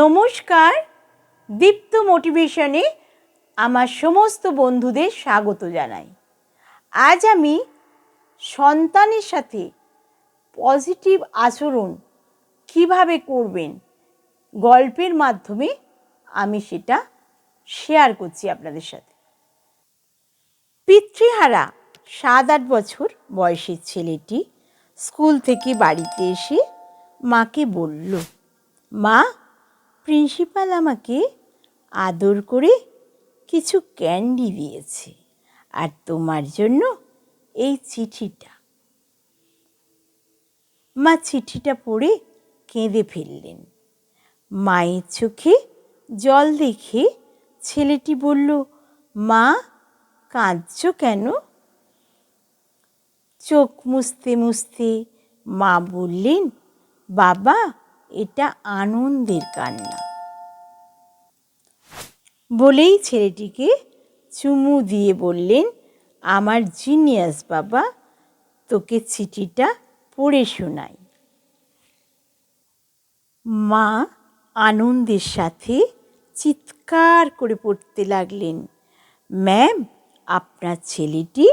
নমস্কার, দীপ্ত মোটিভেশনে আমার সমস্ত বন্ধুদের স্বাগত জানাই। আজ আমি সন্তানের সাথে পজিটিভ আচরণ কীভাবে করবেন গল্পের মাধ্যমে আমি সেটা শেয়ার করছি আপনাদের সাথে। পিতৃহারা সাত আট বছর বয়সের ছেলেটি স্কুল থেকে বাড়িতে এসে মাকে বলল, মা প্রিন্সিপাল আমাকে আদর করে কিছু ক্যান্ডি দিয়েছে, আর তোমার জন্য এই চিঠিটা। মা চিঠিটা পড়ে কেঁদে ফেললেন। মায়ের চোখে জল দেখে ছেলেটি বলল, মা, কাঁদছ কেন? চোখ মুছতে মুছতে মা বললেন, বাবা এটা আনন্দের কান্না। বলেই ছেলেটিকে চুমু দিয়ে বললেন, আমার জিনিয়াস বাবা, তোকে চিঠিটা পড়ে শোনাই। মা আনন্দের সাথে চিৎকার করে পড়তে লাগলেন, ম্যাম, আপনার ছেলেটি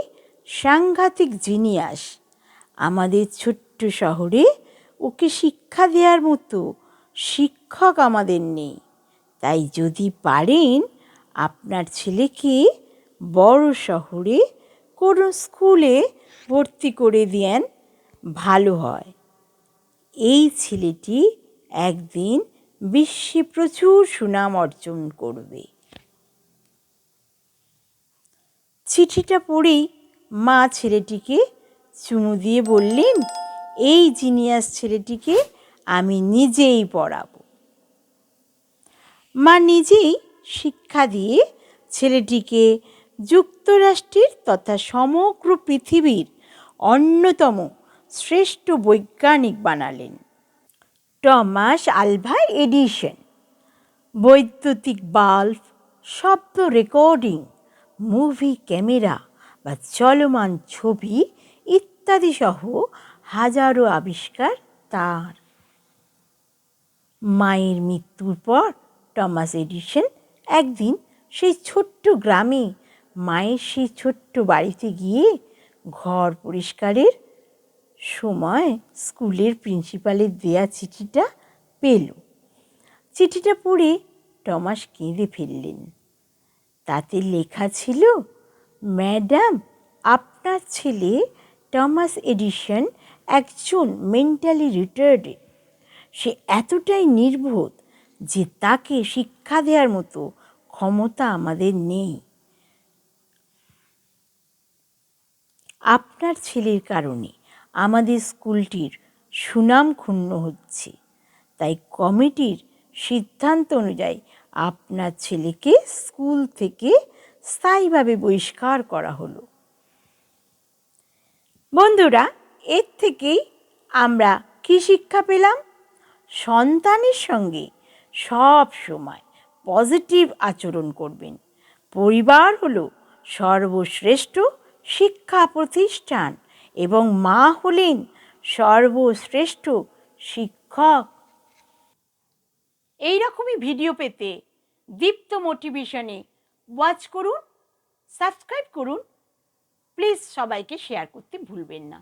সাংঘাতিক জিনিয়াস। আমাদের ছোট্ট শহরে ওকে শিক্ষা দেওয়ার মতো শিক্ষক আমাদের নেই। তাই যদি পারেন, আপনার ছেলেকে বড় শহরে কোনো স্কুলে ভর্তি করে দেন, ভালো হয়। এই ছেলেটি একদিন বিশ্বে প্রচুর সুনাম অর্জন করবে। চিঠিটা পড়েই মা ছেলেটিকে চুমু দিয়ে বললেন এই জিনিয়াস ছেলেটিকে আমি নিজেই পড়াবো। মা নিজেই শিক্ষা দিয়ে ছেলেটিকে যুক্তরাষ্ট্রের তথা সমগ্র পৃথিবীর অন্যতম শ্রেষ্ঠ বৈজ্ঞানিক বানালেন। Thomas Alva Edison. বৈদ্যুতিক বাল্ব, শব্দ রেকর্ডিং, মুভি ক্যামেরা বা চলমান ছবি ইত্যাদি সহ হাজারো আবিষ্কার তার। মায়ের মৃত্যুর পর টমাস এডিসন একদিন সেই ছোট্ট গ্রামে মায়ের সেই ছোট্ট বাড়িতে গিয়ে ঘর পরিষ্কারের সময় স্কুলের প্রিন্সিপালের দেয়া চিঠিটা পেল। চিঠিটা পড়ে টমাস কেঁদে ফেললেন। তাতে লেখা ছিল, ম্যাডাম, আপনার ছেলে টমাস এডিশন একজন মেন্টালি রিটার্ডেড সে এতটাই নির্বোধ যে তাকে শিক্ষা দেওয়ার মতো ক্ষমতা আমাদের নেই। আপনার ছেলের কারণে আমাদের স্কুলটির সুনাম ক্ষুণ্ণ হচ্ছে। তাই কমিটির সিদ্ধান্ত অনুযায়ী আপনার ছেলেকে স্কুল থেকে স্থায়ীভাবে বহিষ্কার করা হলো। বন্ধুরা এর থেকেই আমরা কী শিক্ষা পেলাম? সন্তানের সঙ্গে সব সময় পজিটিভ আচরণ করবেন। পরিবার হলো সর্বশ্রেষ্ঠ শিক্ষা প্রতিষ্ঠান এবং মা হলেন সর্বশ্রেষ্ঠ শিক্ষক। এই রকমই ভিডিও পেতে দীপ্ত মোটিভেশনে ওয়াচ করুন সাবস্ক্রাইব করুন। প্লিজ সবাইকে শেয়ার করতে ভুলবেন না।